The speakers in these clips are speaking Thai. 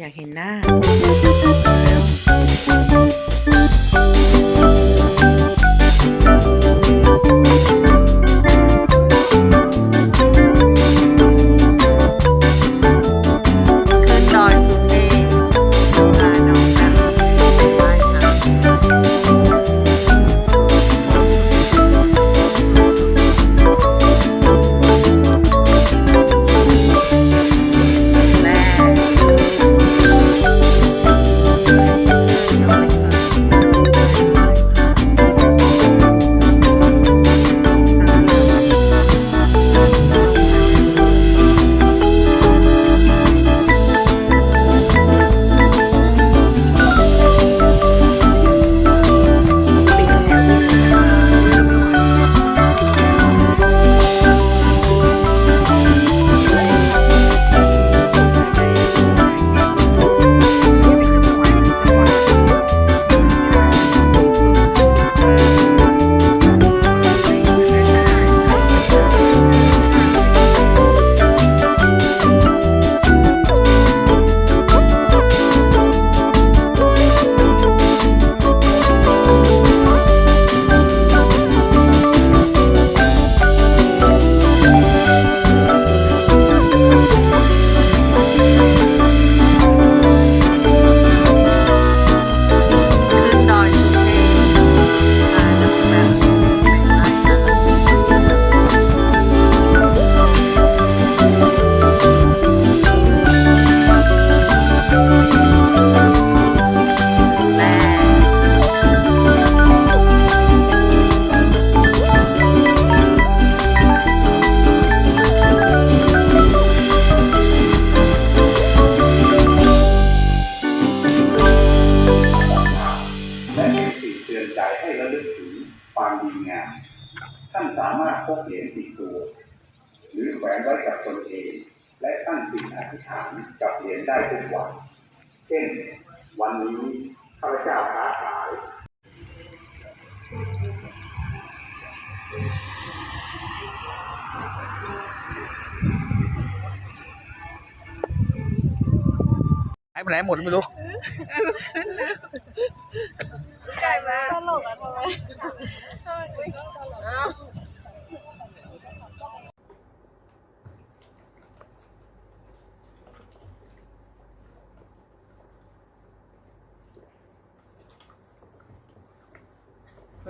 อยากเห็นหน้า แขวนไว้กับตนเอง และตั้งจิตอธิษฐานกับเหรียญได้ทุกวัน เช่น วันนี้ข้าพเจ้าค้าขายหายไปไหนหมดไม่รู้ตลกอะทำไม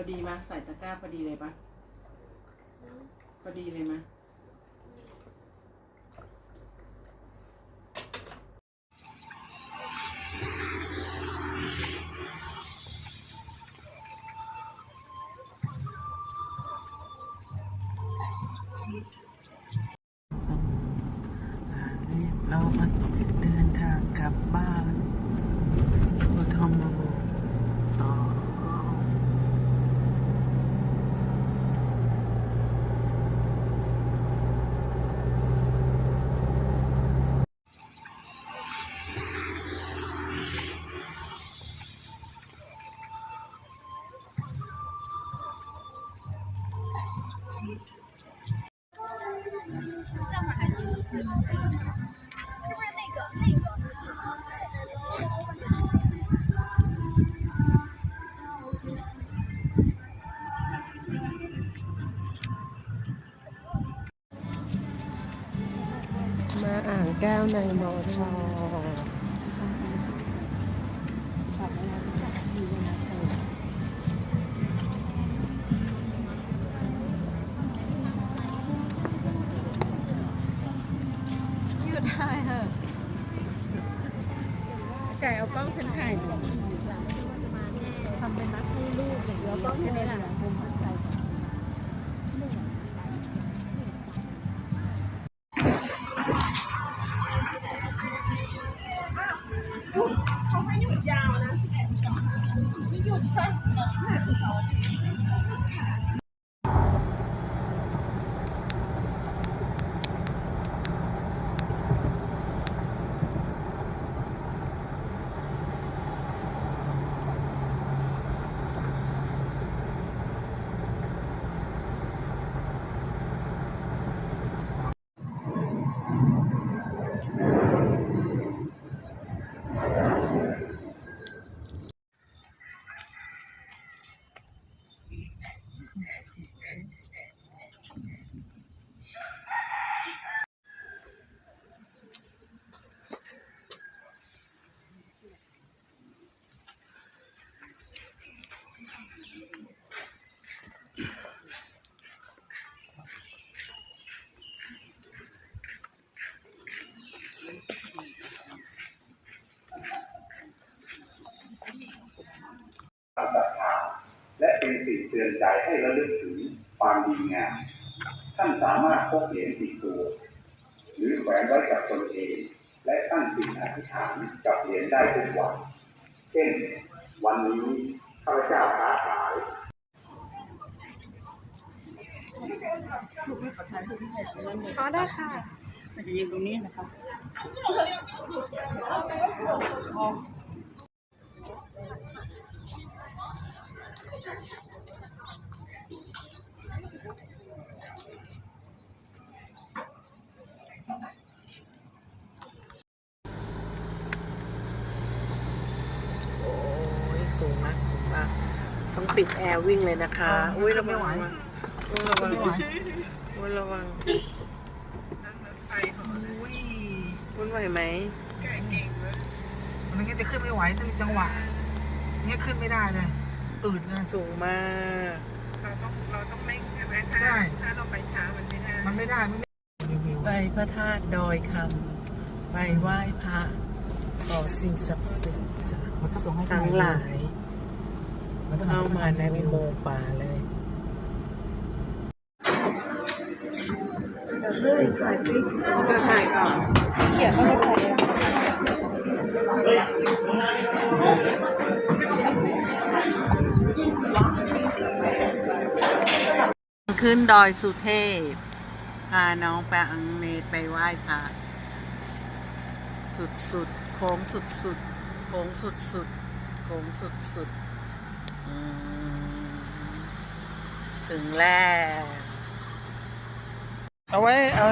อดีมใส่ตะกร้าพอดีเลยปะพอดีเลยมะ แก้วในมอชอหยุดได้เหรอไก่เอากล้องฉันถ่ายทำเป็นนัดให้ลูกอย่างเดียวกล้องใช่ไหมล่ะ เป็นสิ่งเตือนใจให้ระลึกถึงความดีงามท่านสามารถพกเหรียญติดตัว หรือแขวนไว้กับตนเอง และตั้งจิตอธิษฐานกับเหรียญได้ทุกวันเช่น วันนี้ข้าพเจ้าค้าขายอ๋อได้ค่ะมันจะยืนตรงนี้นะครับ โอ้ยสูงมากสูงมาก ต้องปิดแอร์วิ่งเลยนะคะ อุ้ยระวังอุ้ยระวังอุ้ยระวังอุ้ยอุ้ยไหวไหมมันงั้นจะขึ้นไม่ไหวถ้ามีจังหวะเนี้ยขึ้นไม่ได้เลยอืดเลยสูงมาก เราต้องเราต้องเร่งใช่ไหมถ้าใช่ถ้าเราไปช้ามันไม่ได้มันไม่ได้มันไม่ไปพระธาตุดอยคำไปไหว้พระขอสิ่งศักดิ์สิทธิ์จ้ะมันก็ส่งให้ทั้งหลายมันต้อง เข้ามาในอุโมงค์ป่าเลยถ่ายก่อนเขียนว่าอะไรขึ้นดอยสุเทพ พาน้องไปอังเนไปไหว้พระสุดๆ โค้งสุดๆ โค้งสุดๆ โค้งสุดๆ ถึงแล้ว เอาไว้เอา